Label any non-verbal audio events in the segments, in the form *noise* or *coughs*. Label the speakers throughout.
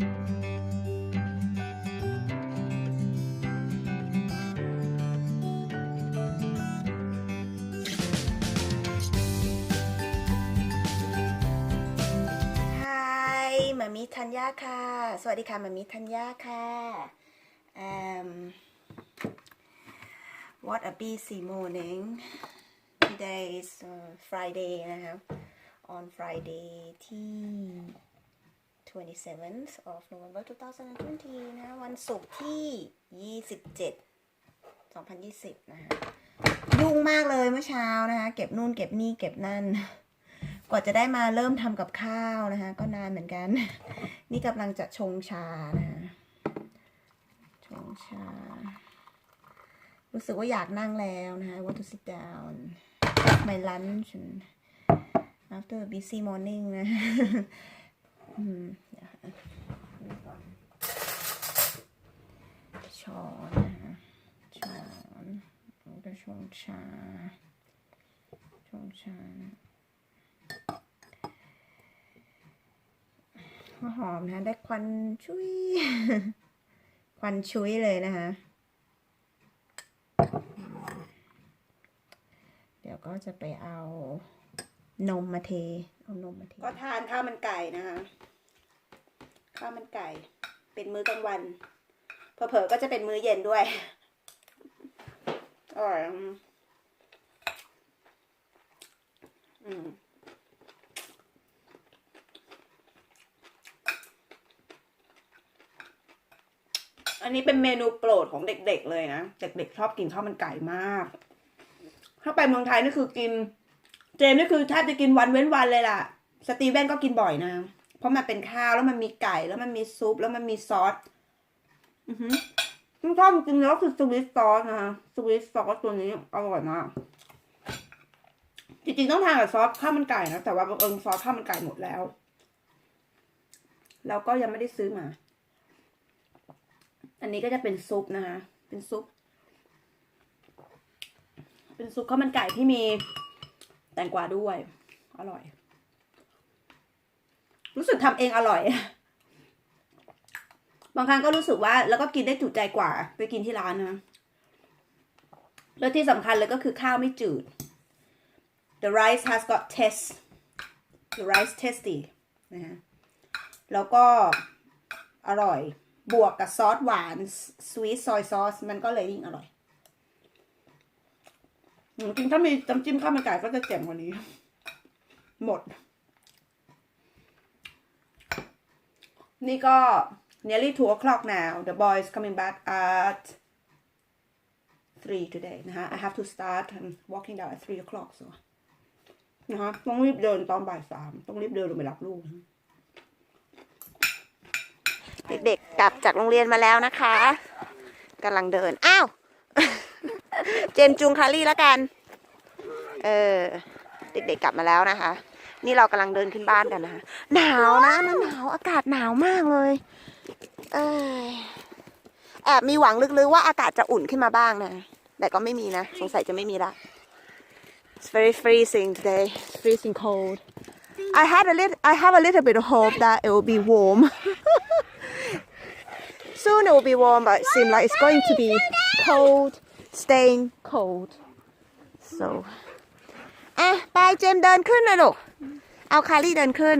Speaker 1: ฮายมามิธัญญาค่ะ สวัสดีค่ะมามิธัญญาค่ะ um, what a busy morning today is uh, Friday นะครับ on Friday ที่ 27th of November 2020 นะ วันศุกร์ที่ 27 2020 นะคะยุ่งมากเลยเมื่อเช้านะคะ เก็บนู่นเก็บนี่เก็บนั่น กว่าจะได้มาเริ่มทำกับข้าวนะคะ ก็นานเหมือนกัน นี่กำลังจะชงชานะคะชงชา รู้สึกว่าอยากนั่งแล้วนะคะ want to sit down my lunch after a busy morning นะ อืมเดี๋ยวหานี่ก่อนช้อนนะคะช้อนแล้วก็ชงชาชงชาหอมนะได้ควันชุยควันชุยเลยนะคะ เดี๋ยวก็จะไปเอานมมาเท เอานมมาเท ก็ทานข้าวมันไก่นะคะ ข้าวมันไก่ เป็นมื้อกลางวันเผลอๆก็จะเป็นมื้อเย็นด้วยอร่อยอืมอันนี้เป็นเมนูโปรดของเด็กๆเลยนะ เด็กๆชอบกินข้าวมันไก่มาก ถ้าไปเมืองไทยนี่คือกิน เจมนี่คือแทบจะกินวันเว้นวันเลยล่ะ สตีเวนก็กินบ่อยนะ เพราะมันเป็นข้าวแล้วมันมีไก่แล้วมันมีซุปแล้วมันมีซอสอือหือที่ชอบจริงๆแล้วคือสวิตซอสนะคะสวิตซอสตัวนี้อร่อยมากจริงๆต้องทานกับซอสข้าวมันไก่นะแต่ว่าบังเอิญซอสข้าวมันไก่หมดแล้ว แล้วก็ยังไม่ได้ซื้อมา อันนี้ก็จะเป็นซุปนะคะเป็นซุป เป็นซุปข้าวมันไก่ที่มีแตงกวาด้วย อร่อย รู้สึกทำเองอร่อย บางครั้งก็รู้สึกว่า แล้วก็กินได้จุใจกว่า ไปกินที่ร้านนะแล้วที่สำคัญเลยก็คือข้าวไม่จืด the rice has got taste the rice tasty นะฮะ แล้วก็อร่อย บวกกับซอสหวาน sweet soy sauce มันก็เลยยิ่งอร่อย จริงถ้ามีน้ำจิ้มข้าวมันไก่ก็จะเจ๋งกว่านี้ หมด นี่ก็ nearly two o'clock now the boys coming back at three today นะฮะ I have to start walking down at three o'clock so นะฮะต้องรีบเดินตอนบ่ายสามต้องรีบเดินลงไปรับลูก เด็กๆกลับจากโรงเรียนมาแล้วนะคะกำลังเดิน อ้าว เจมส์จูงคารี่แล้วกัน เออ เด็กๆกลับมาแล้วนะคะ นี่เรากำลังเดินขึ้นบ้านกันนะคะหนาวนะนะหนาวอากาศหนาวมากเลย เอยแอบมีหวังลึกๆว่าอากาศจะอุ่นขึ้นมาบ้างนะ แต่ก็ไม่มีนะ สงสัยจะไม่มีละ It's very freezing today. It's freezing cold. I had a little, I have a little bit of hope that it will be warm. Soon it will be warm, but it seems like it's going to be cold, staying cold. So, อะไปเจมส์เดินขึ้นนะลูก เอาคารี่เดินขึ้น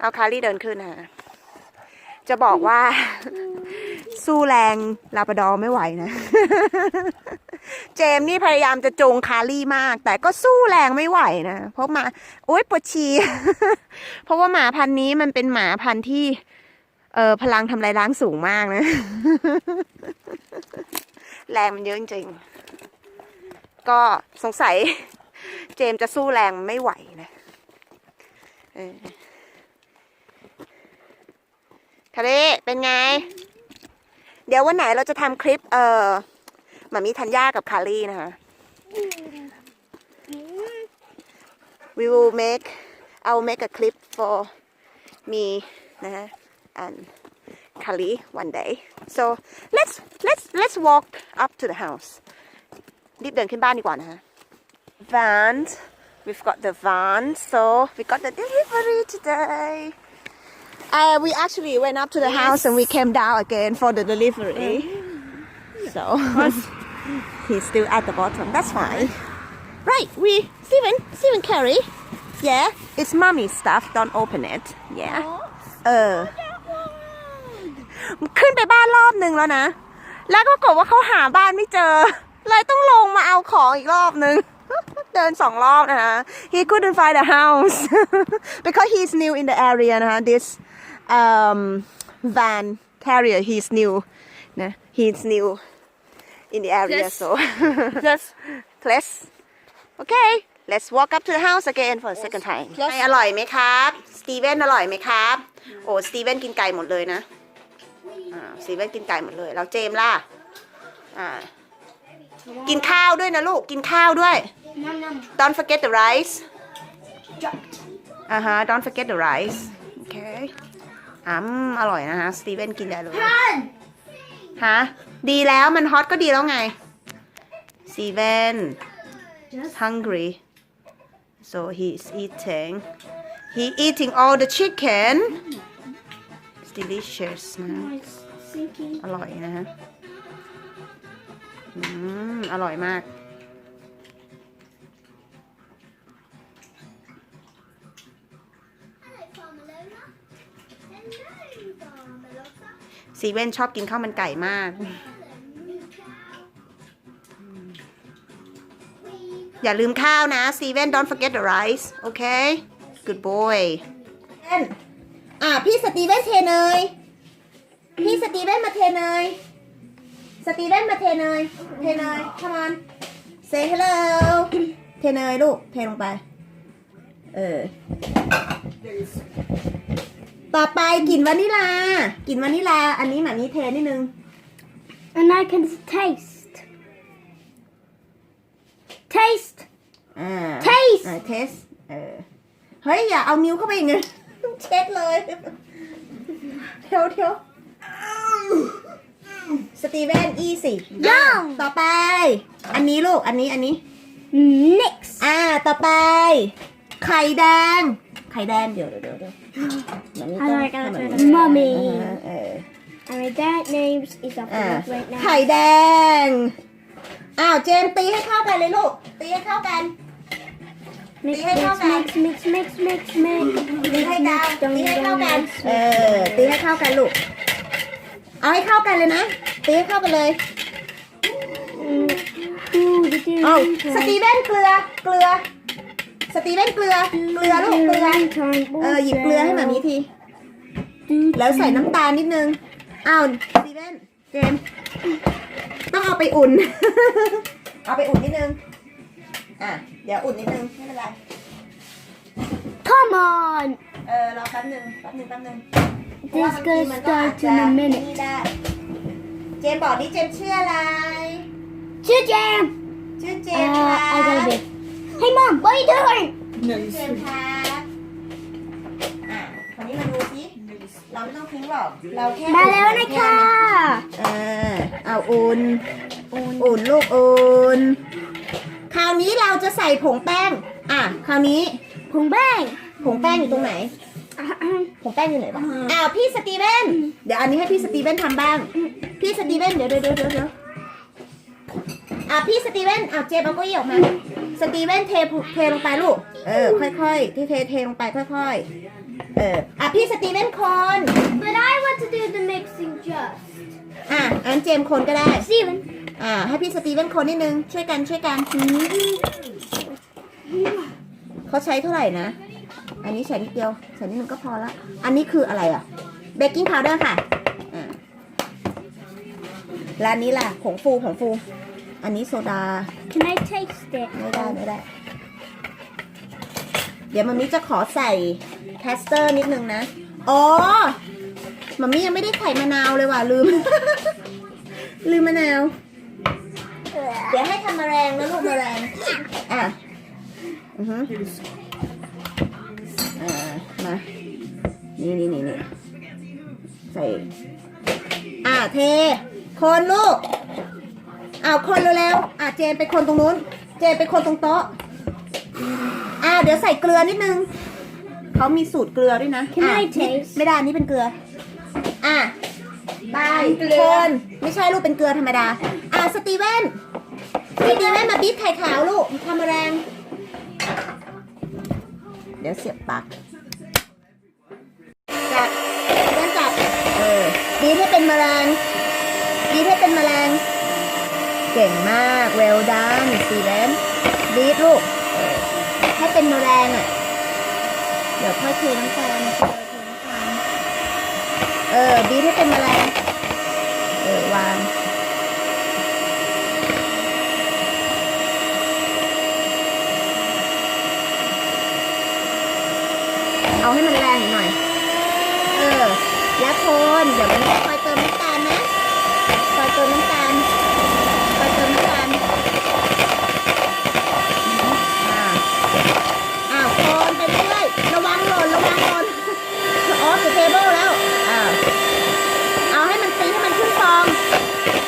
Speaker 1: เอาคารี่เดินขึ้นนะจะบอกว่า สู้แรงลาบดอไม่ไหวนะ เจมนี่พยายามจะจงคารี่มาก แต่ก็สู้แรงไม่ไหวนะ เพราะหมาโอ๊ยปวดฉี่เพราะว่าหมาพันนี้มันเป็นหมาพันที่ เออพลังทำลายล้างสูงมากนะ แรงมันเยอะจริงก็สงสัย เจมจะสู้แรงไม่ไหวนะ เออคาเร่เป็นไง เดี๋ยววันไหนเราจะทำคลิป เอ่อหมามีธัญญากับคารีนะคะ we will make I'll make a clip for me นะฮะ and Kali one day so let's let's let's walk up to the house รีบเดินขึ้นบ้านดีกว่านะฮะ vans we've got the van so we got the delivery today uh, we actually went up to the house and we came down again for the delivery. So *laughs* he's still at the bottom. That's fine. Right, we Steven, Steven Carey. Yeah, it's mommy stuff. Don't open it. Yeah. เออ ขึ้นไปบ้านรอบหนึ่งแล้วนะ แล้วก็ปรากฏว่าเขาหาบ้านไม่เจอ เลยต้องลงมาเอาของอีกรอบหนึ่ง *laughs* เดินสองรอบนะคะ he couldn't find a house because he's new in the area นะคะ this um van carrier he's new นะ he's new in the area
Speaker 2: Yes.
Speaker 1: so
Speaker 2: Yes.
Speaker 1: let's okay let's walk up to the house again for a second time
Speaker 2: Yes.
Speaker 1: อร่อยไหมครับสตีเวนอร่อยไหมครับ โอ้สตีเวนกินไก่หมดเลยนะอ่าสตีเวนกินไก่หมดเลย แล้วเจมส์ล่ะ อ่ากินข้าวด้วยนะลูก กินข้าวด้วย
Speaker 2: Num num.
Speaker 1: don't forget the rice
Speaker 2: Dropped.
Speaker 1: อ่าฮะ don't forget the rice โอเคอืมอร่อยนะฮะสตีเวนกินได้เลย
Speaker 2: Run.
Speaker 1: ฮะ ดีแล้วมันฮอตก็ดีแล้วไงสตีเวน
Speaker 2: Just
Speaker 1: hungry so he's eating he eating all the chicken it's delicious นะ
Speaker 2: nice sinking.
Speaker 1: อร่อยนะฮะ อืม อร่อยมาก ซีเว่นชอบกินข้าวมันไก่มาก อย่าลืมข้าวนะซีเว่น don't forget the rice okay good boy อะพี่สตีเว่นเทเนยพี่สตีเว่นมาเทเนยสตีเว่นมาเทเนยเทเนย come on say hello เทเนยลูก เทลงไป เออ ต่อไปกลิ่นวานิลากลิ่นวานิลา อันนี้หมานี้เทนิดนึง
Speaker 2: And I can taste. Taste.
Speaker 1: อ่า
Speaker 2: Taste
Speaker 1: อ่า taste เออเฮ้ย อย่าเอานิ้วเข้าไปอย่างงี้เช็ดเลยเทียวเทียวสตีเวนอีสิ
Speaker 2: Yum
Speaker 1: ต่อไป อันนี้ลูก อันนี้ อันนี้
Speaker 2: Next.
Speaker 1: อ่า ต่อไป ไข่แดง ไข่แดงเดี๋ยวเดี๋ยวเดี๋ยวเดี๋ยวมันมี
Speaker 2: อะไร
Speaker 1: ต้
Speaker 2: กัน
Speaker 1: ให้มัน
Speaker 2: อะไรกัน Mommy
Speaker 1: อ่าเออ
Speaker 2: Alright, that name is up
Speaker 1: อ่า
Speaker 2: right now.
Speaker 1: ไข่แดง อ้าวเจมส์ตีให้เข้ากันเลยลูก ตีให้เข้ากัน
Speaker 2: Mix,
Speaker 1: Tí ให้
Speaker 2: mix,
Speaker 1: เข้ากัน
Speaker 2: mix, mix, mix, mix, mix.
Speaker 1: ตีให้กัน
Speaker 2: Don't
Speaker 1: ตีให้
Speaker 2: don't
Speaker 1: เข้ากัน
Speaker 2: mix.
Speaker 1: เออ ตีให้เข้ากันลูก เอาให้เข้ากันเลยนะ ตีให้เข้ากันเลย
Speaker 2: Ooh, the
Speaker 1: เอา
Speaker 2: doing
Speaker 1: สตีเวนเกลือ เกลือ สตีเวนเกลือ เกลือลูกเกลือ เออหยิบเกลือให้หมามีที แล้วใส่น้ำตาลนิดนึง อ้าวสตีเวนเจมส์ต้องเอาไปอุ่น เอาไปอุ่นนิดนึง อะ เดี๋ยวอุ่นนิดนึงไม่เป็นไร
Speaker 2: Come on.
Speaker 1: เออรอแป๊บนึงแป๊บนึงแป๊บนึง
Speaker 2: This gonna start in a minute.
Speaker 1: นี่ได้เจมส์บอกนี่เจมส์ชื่ออะไร
Speaker 2: Choo jam.
Speaker 1: ชื่อเจ
Speaker 2: Uh,
Speaker 1: มส์ครับ
Speaker 2: I got a bit. Hey mom, what are you doing?
Speaker 1: ชื่อเจมส์ครับอะคนนี้มาดูสิเราไม่ต้องทิ้งหรอก เราแค่
Speaker 2: มาแล้วนะคะ
Speaker 1: เออเอาอุ่นอุ่นลูกอุ่นคราวนี้เราจะใส่ผงแป้ง อะ คราวนี้
Speaker 2: ผงแป้ง
Speaker 1: ผงแป้งอยู่ตรงไหน ผงแป้งอยู่ไหนวะอ้าวพี่สตีเวนเดี๋ยวอันนี้ให้พี่สตีเวนทำบ้าง พี่สตีเวนเดี๋ยวเดี๋ยวเดี๋ยวเดี๋ยวอะพี่สตีเวนอะเจมเอาเก้าอี้ออกมา สตีเวนเทผเทลงไปลูก เออ ค่อยๆเทเทเทลงไปค่อยๆ เออ อะพี่สตีเวนคน
Speaker 2: But I want to do the mixing just.
Speaker 1: อะอันเจมคนก็ได้
Speaker 2: Steven.
Speaker 1: อ่า ให้พี่สตีเวนคนนิดนึง ช่วยกันช่วยกันเขาใช้เท่าไหร่นะ อันนี้ใส่นิดเดียวใส่นิดนึงก็พอละ อันนี้คืออะไรอะ เบกกิ้งพาวเดอร์ค่ะ อ่าแล้วอันนี้ล่ะผงฟูผงฟู อันนี้โซดา
Speaker 2: Can I taste it?
Speaker 1: ไม่ได้ไม่ได้ เดี๋ยวมันนี้จะขอใส่แคสเตอร์นิดนึงนะ อ๋อมัมมี่ยังไม่ได้ใส่มะนาวเลยว่ะลืม ลืมมะนาว เดี๋ยวให้ทำมะแรงนะลูกมะแรง อะ อือฮึอ่ามา นี่นี่นี่นี่ใส่ อะเท คนลูก อ้าวคนเร็วๆอะเจนไปคนตรงนู้น เจนไปคนตรงโต๊ะอ่าเดี๋ยวใส่เกลือนิดนึงเขามีสูตรเกลือด้วยนะ
Speaker 2: Can
Speaker 1: อะ
Speaker 2: I
Speaker 1: นี่
Speaker 2: taste?
Speaker 1: ไม่ได้นี่เป็นเกลือ อะบายคนไม่ใช่ลูกเป็นเกลือธรรมดา อะสตีเวนสตีเวนมาบีบไข่ขาวลูกทำแรง เดี๋ยวเสียบปากจับเล่นจับเออบีบให้เป็นแมลงบีบให้เป็นแมลง เก่งมาก well done สีเวนบีบลูกให้เป็นแมลงอะ เดี๋ยวค่อยเทน้ำตาลเทน้ำตาลเออบีให้เป็นแมลงเออวางเอาให้มันแรงหน่อย เออ แล้วคนเดี๋ยวมันคอยเติมน้ำตาลนะคอยเติมน้ำตาลคอยเติมน้ำตาลอ่าอ้าวคนไปเรื่อยๆระวังหล่นระวังหล่นออฟเทเบิลแล้วอ้าวเอาให้มันตีให้มันขึ้นฟอง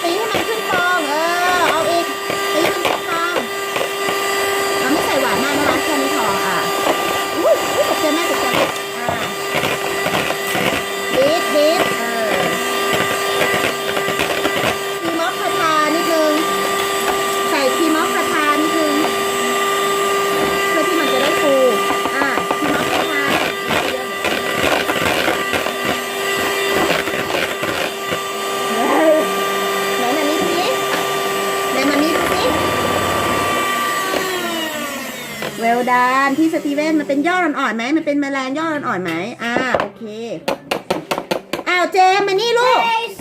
Speaker 1: ตีให้มันขึ้นฟอง เออ เอาอีก ตีให้มันขึ้นฟองเราไม่ใส่หวานมากนะคะแค่นี้พอ อะอุ้ยอุ้ยตกใจแม่ตกใจอ่าบีบบีบเออทีมอสคาทานิดนึง ใส่ทีมอสคาทานิดนึง เพื่อที่มันจะได้ฟู อ่าทีมอสคาทาเฮ้ยไหนมานี่ดูสิไหนมานี่ดูสิเวลดานพี่สตีเวนมันเป็น ยอดอ่อนๆไหมมันเป็นแมลงยอดอ่อนๆไหมอ่าโอเคอ้าวเจมมานี่ลูก
Speaker 2: Taste.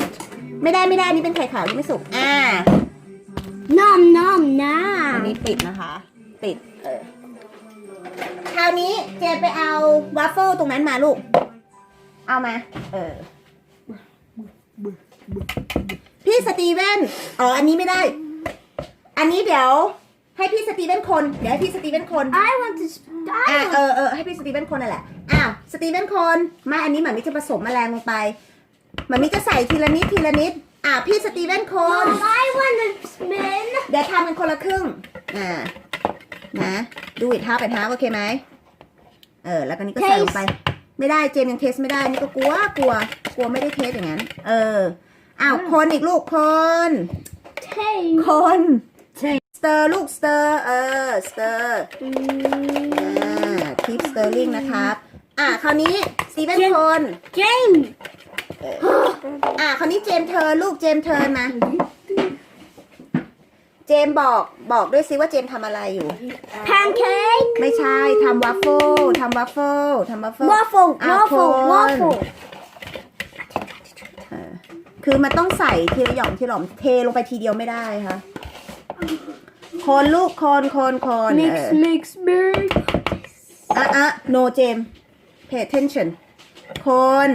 Speaker 1: ไม่ได้ไม่ได้นี่เป็นไข่ขาวที่ไม่สุกอ่า
Speaker 2: Nom nom
Speaker 1: อัน
Speaker 2: nom.
Speaker 1: นี้ปิดนะคะ ปิดเออคราวนี้เจมไปเอาวาฟเฟิลตรงนั้นมาลูก เอามา เออพี่สตีเวนอ๋ออันนี้ไม่ได้ อันนี้เดี๋ยว ให้พี่สตีเวนคน เดี๋ยวให้พี่สตีเวนคน
Speaker 2: I want to. sp-
Speaker 1: อะ
Speaker 2: I
Speaker 1: เอ
Speaker 2: want.
Speaker 1: อเออให้พี่สตีเวนคนนั่นแหละ อ้าวสตีเวนคน มาอันนี้หมามิจะผสมแมลงลงไปหมามิจะใส่ทีละนิดทีละนิด อะพี่สตีเวนคน
Speaker 2: Mom, I want to spin.
Speaker 1: เดี๋ยวทำเป็นคนละครึ่ง อ่า นะ ดูอีกท้าไปท้าโอเคไหม เออ แล้วก็นี้ก็ใส่ลงไป ไม่ได้ เจมส์ยังเทสไม่ได้ นี่ก็กลัว กลัว กลัวไม่ได้เทสอย่างนั้น เออ อ้าว คนอีกลูก คน
Speaker 2: Taste.
Speaker 1: คน สเตอร์ลูกสเตอร์เออสเตอร์อ่าทิปสเตอร์ลิงนะครับ อ่าคราวนี้สตีเวนคน
Speaker 2: James.
Speaker 1: อ่าคราวนี้เจมส์เทิร์นลูกเจมส์เทิร์นมา เจมส์บอกบอกด้วยซิว่าเจมส์ทำอะไรอยู่
Speaker 2: Pancake.
Speaker 1: ไม่ใช่ทำวัฟเฟิลทำวัฟเฟิลทำวัฟเฟิล
Speaker 2: Waffle.
Speaker 1: Ah,
Speaker 2: Waffle.
Speaker 1: corn.
Speaker 2: Waffle.
Speaker 1: เออคือมันต้องใส่ทีละหย่อมทีละหย่อมเทลงไปทีเดียวไม่ได้ค่ะ คนลูกคนคนคนเอ
Speaker 2: Mix,
Speaker 1: อ
Speaker 2: mix, mix.
Speaker 1: อะอะ no เจม pay attention คน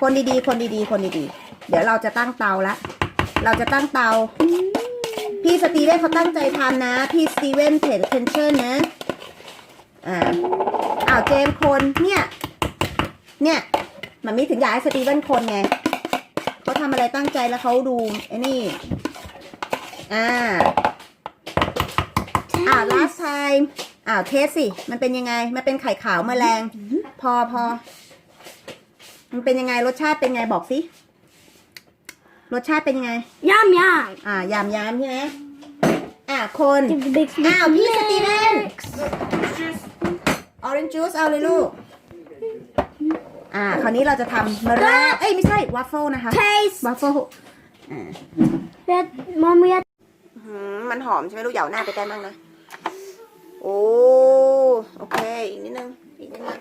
Speaker 1: คนดีๆ คนดีๆ คนดีๆ เดี๋ยวเราจะตั้งเตาละ เราจะตั้งเตา พี่สตีเวนเขาตั้งใจทำนะ พี่สตีเวน pay attention นะ อ่าอ้าวเจมส์คนเนี่ย เนี่ยมันมีถึงอยากให้สตีเวนคนไงเขาทำอะไรตั้งใจแล้วเขาดูไอ้นี่ อ่าอ่า last time อ้าวเทสสิ มันเป็นยังไง มันเป็นไข่ขาวแมลง พอพอ มันเป็นยังไง รสชาติเป็นไงบอกสิ รสชาติเป็นยังไง
Speaker 2: Yum, yum.
Speaker 1: อ่ายามยามใช่ไหมอ่าคน
Speaker 2: Give the mix, mix,
Speaker 1: อ้าวพี่สตีเวน
Speaker 2: mix.
Speaker 1: orange juice เอาเลยลูก อ่า คราวนี้เราจะทำมะระเอ้ย ไม่ใช่ วัฟเฟิลนะคะ
Speaker 2: Taste.
Speaker 1: วัฟเฟิล
Speaker 2: That, Mom, we have
Speaker 1: มันหอมใช่ไหมลูกเหยาหน้าไปใกล้มากนะ โอ้โอเค อีกนิดนึง อีกนิดนึง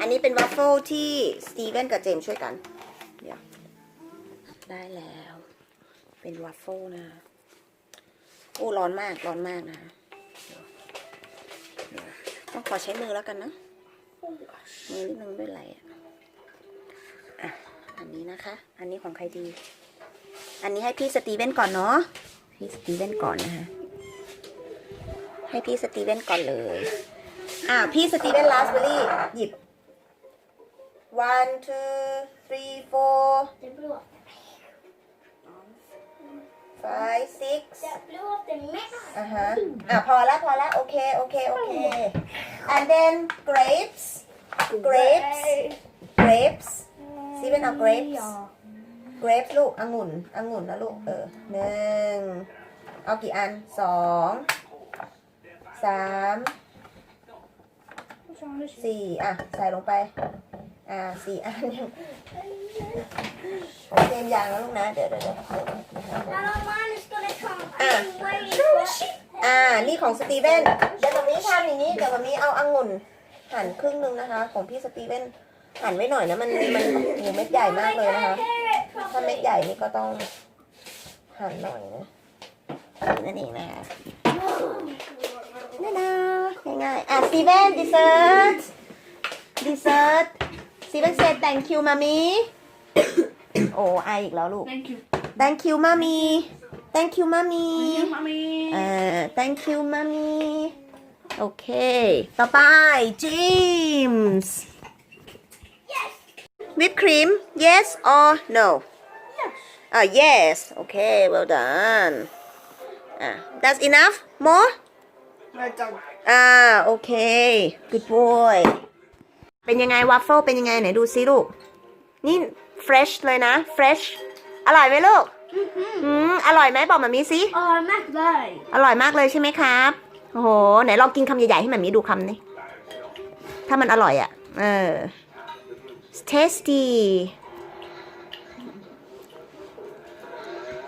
Speaker 1: อันนี้เป็นวัฟเฟิลที่สตีเวนกับเจมช่วยกัน เดี๋ยว ได้แล้ว เป็นวัฟเฟิลนะ โอ้ร้อนมาก ร้อนมากนะ ต้องขอใช้มือแล้วกันนะ มือนิดนึงด้วยไรอะอะ อันนี้นะคะ อันนี้ของใครดี อันนี้ให้พี่สตีเวนก่อนเนาะ พี่สตีเวนก่อนนะคะ ให้พี่สตีเวนก่อนเลย อ่าพี่สตีเวนลาสเบอรี่หยิบ one two three four five six อ่าฮะอะพอละพอละโอเค โอเค โอเค and then grapes grapes grapes ซีเป็นเอา grapes grapes ลูกองุ่นองุ่นนะลูก เออหนึ่งเอากี่อันสอง สามสี่อะ ใส่ลงไป อ่าสี่อันผมเตรียมยางแล้วลูกนะ เดี๋ยวเดี๋ยวเดี๋ยวอ่า นี่ของสตีเวนเดี๋ยวแบบนี้ทำอย่างนี้ เดี๋ยวแบบนี้เอาองุ่นหั่นครึ่งหนึงนะคะ ของพี่สตีเวนหั่นไว้หน่อยนะ มันมันโหเม็ดใหญ่มากเลยนะคะ ถ้าเม็ดใหญ่นี่ก็ต้องหั่นหน่อยนะนั่นเองนะคะ น่ารักง่ายๆอ่ะสตีเวนดิเซอร์ตดิเซอร์ตสตีเวนเซ thank you มามี โอ้ไออีกแล้วลูก *coughs*
Speaker 2: Thank you.
Speaker 1: thank you มามี thank you มามี
Speaker 2: mommy.
Speaker 1: เอ่อ thank you มามี โอเค ต่อไป James
Speaker 2: Yes.
Speaker 1: whipped cream yes or no
Speaker 2: Yes.
Speaker 1: Ah, yes. Okay, well done. Ah, that's enough? More?
Speaker 2: Well done.
Speaker 1: อ่าโอเค good boy เป็นยังไงวัฟเฟิลเป็นยังไงไหนดูซิลูก นี่ fresh เลยนะ fresh อร่อยไหมลูก อืมอร่อยไหมบอกมามีสิ
Speaker 2: Oh, Mac Day.
Speaker 1: อร่อยมากเลยใช่ไหมครับ โอ้โห ไหนลองกินคำใหญ่ๆให้มามีดูคำนี้ถ้ามันอร่อยอะ่ะ เออ It's tasty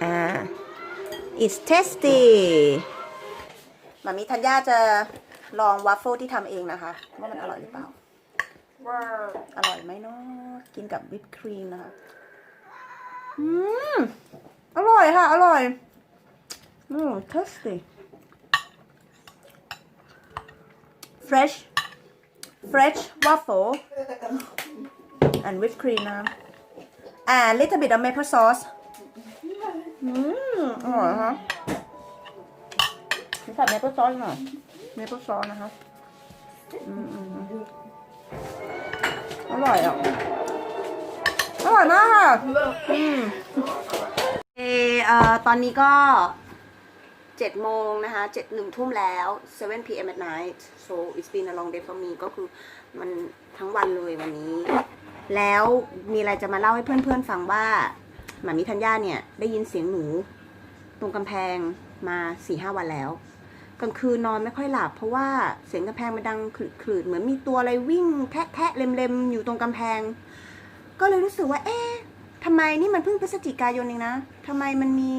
Speaker 1: อ่า it's tasty มามีธัญญาจะลองวัฟเฟิลที่ทำเองนะคะ ว่ามันอร่อยหรือเปล่าอร่อยไหมเนาะกินกับวิปครีมนะคะ อืม อร่อยค่ะ อร่อย อืม tasty fresh fresh waffle and whipped cream นะ and little bit of maple sauce อืม อร่อยนะคะ ใส่ maple sauce หน่อย maple sauce นะคะอืมอืมอืมอร่อยอะ อร่อยมากค่ะอืมเออเอ่อตอนนี้ก็เจ็ดโมงนะคะเจ็ดหนึ่งทุ่มแล้ว 7 p.m. at night so it's been a long day for me ก็คือมันทั้งวันเลยวันนี้ แล้วมีอะไรจะมาเล่าให้เพื่อนๆฟังว่าหมามิธัญญาเนี่ย ได้ยินเสียงหนู ตรงกำแพงมาสี่ห้าวันแล้ว กลางคืนนอนไม่ค่อยหลับ เพราะว่าเสียงกำแพงมันดังขลืดๆเหมือนมีตัวอะไรวิ่งแทะๆเล็มๆอยู่ตรงกำแพง ก็เลยรู้สึกว่า เอ๊ะทำไมนี่มันเพิ่งพฤศจิกายนเองนะทำไมมันมี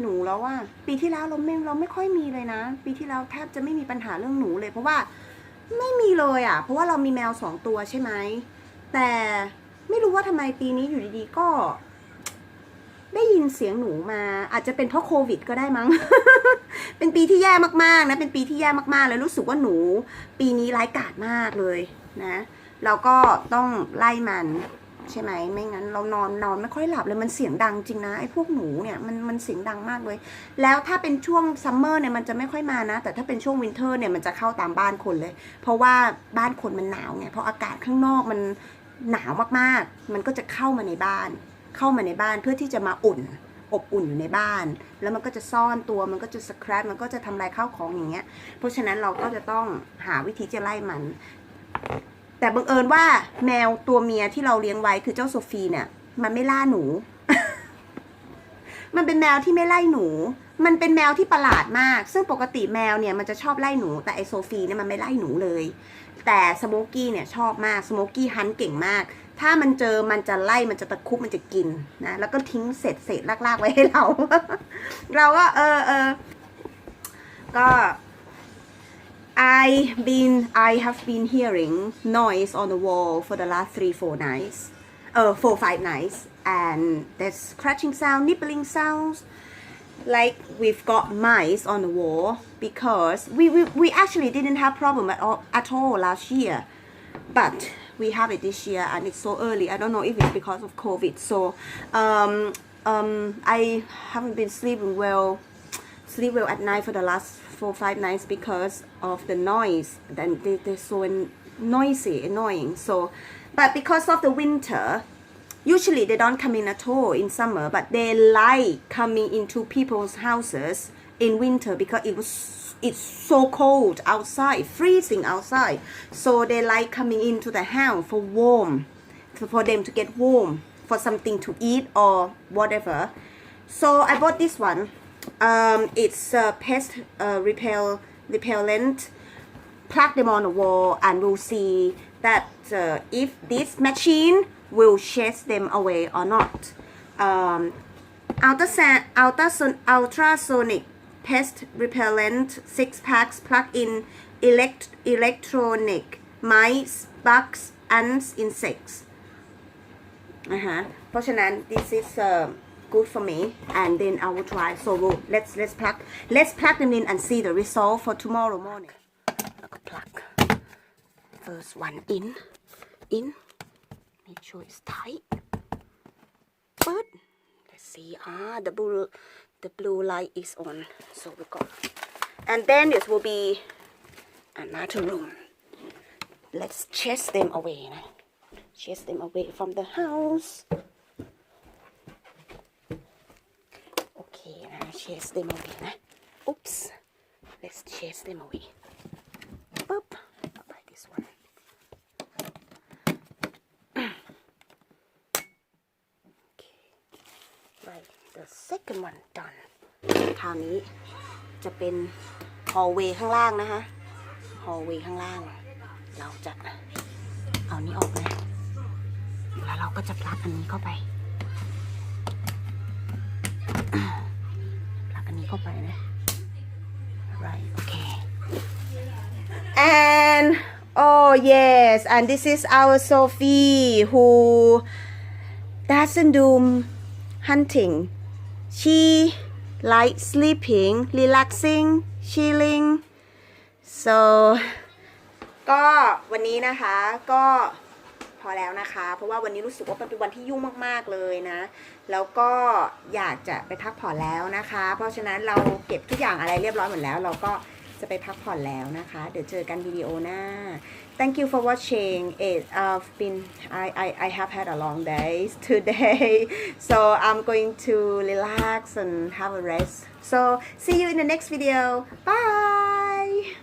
Speaker 1: หนูแล้วว่าปีที่แล้วเราไม่เราไม่ค่อยมีเลยนะ ปีที่แล้วแทบจะไม่มีปัญหาเรื่องหนูเลย เพราะว่าไม่มีเลยอะ เพราะว่าเรามีแมวสองตัวใช่ไหมแต่ไม่รู้ว่าทำไมปีนี้อยู่ดีๆก็ ได้ยินเสียงหนูมา อาจจะเป็นเพราะโควิด ก็ได้มั้ง เป็นปีที่แย่มากๆนะ เป็นปีที่แย่มากๆเลยรู้สึกว่าหนู ปีนี้ร้ายกาจมากเลยนะ เราก็ต้องไล่มันใช่ไหม ไม่งั้นเรานอนนอนไม่ค่อยหลับเลย มันเสียงดังจริงนะไอ้พวกหนูเนี่ยมันมันเสียงดังมากเลย แล้วถ้าเป็นช่วงซัมเมอร์เนี่ยมันจะไม่ค่อยมานะ แต่ถ้าเป็นช่วงวินเทอร์เนี่ยมันจะเข้าตามบ้านคนเลย เพราะว่าบ้านคนมันหนาวไง เพราะอากาศข้างนอกมันหนาวมากๆ มันก็จะเข้ามาในบ้าน เข้ามาในบ้านเพื่อที่จะมาอุ่น อบอุ่นอยู่ในบ้าน แล้วมันก็จะซ่อนตัวมันก็จะสครับมันก็จะทำลายข้าวของอย่างเงี้ย เพราะฉะนั้นเราก็จะต้องหาวิธีจะไล่มัน แต่บังเอิญว่าแมวตัวเมียที่เราเลี้ยงไว้คือเจ้าโซฟีเนี่ยมันไม่ล่าหนู มันเป็นแมวที่ไม่ไล่หนู มันเป็นแมวที่ประหลาดมาก ซึ่งปกติแมวเนี่ยมันจะชอบไล่หนู แต่ไอโซฟีเนี่ยมันไม่ไล่หนูเลย แต่สโมกกี้เนี่ยชอบมาก สโมกกี้ฮันต์เก่งมาก ถ้ามันเจอมันจะไล่มันจะตะคุบมันจะกินนะ แล้วก็ทิ้งเศษเศษลากๆไว้ให้เรา เราก็เออเออก็ I been I have been hearing noise on the wall for the last three four nights uh four five nights and there's scratching sound nibbling sounds like we've got mice on the wall because we we, we actually didn't have problem at all, at all last year but we have it this year and it's so early. I don't know if it's because of covid. So um um i haven't been sleeping well sleep well at night for the last four five nights because of the noise. Then they, they're so noisy annoying. So but because of the winter usually they don't come in at all in summer but they like coming into people's houses in winter because it was it's so cold outside freezing outside. So they like coming into the house for warm for- them to get warm for something to eat or whatever. So I bought this one. Um, it's a pest uh, repel repellent plug them on the wall and we'll see that uh, if this machine will chase them away or not. Um, ultrasound, ultrason- ultrasonic pest repellent six packs plug in elect- electronic mice, bugs, ants, insects. นะฮะเพราะฉะนั้น this is uh, good for me and then I will try so we'll, let's let's plug let's plug them in and see the result for tomorrow morning แล้วก็ plug first one in in make sure it's tight good let's see ah the blue the blue light is on. So we got and then it will be another room. Let's chase them away. Chase them away from the house. Okay chase them away. Oops. Let's chase them away. The second one done คราวนี้จะเป็น hallway ข้างล่างนะคะ hallway ข้างล่าง เราจะเอานี้ออกนะแล้วเราก็จะพลักอันนี้เข้าไปพลักอันนี้เข้าไปนะ right okay and oh yes and this is our Sophie who doesn't do hunting she likes sleeping relaxing chilling so ก็วันนี้นะคะก็พอแล้วนะคะ เพราะว่าวันนี้รู้สึกว่าเป็นวันที่ยุ่งมาก ๆ เลยนะ แล้วก็อยากจะไปพักผ่อนแล้วนะคะ เพราะฉะนั้นเราเก็บทุกอย่างอะไรเรียบร้อยหมดแล้ว เราก็จะไปพักผ่อนแล้วนะคะ เดี๋ยวเจอกันวิดีโอหน้า Thank you for watching. It I've been I I I have had a long day *laughs* today. So I'm going to relax and have a rest. So see you in the next video. Bye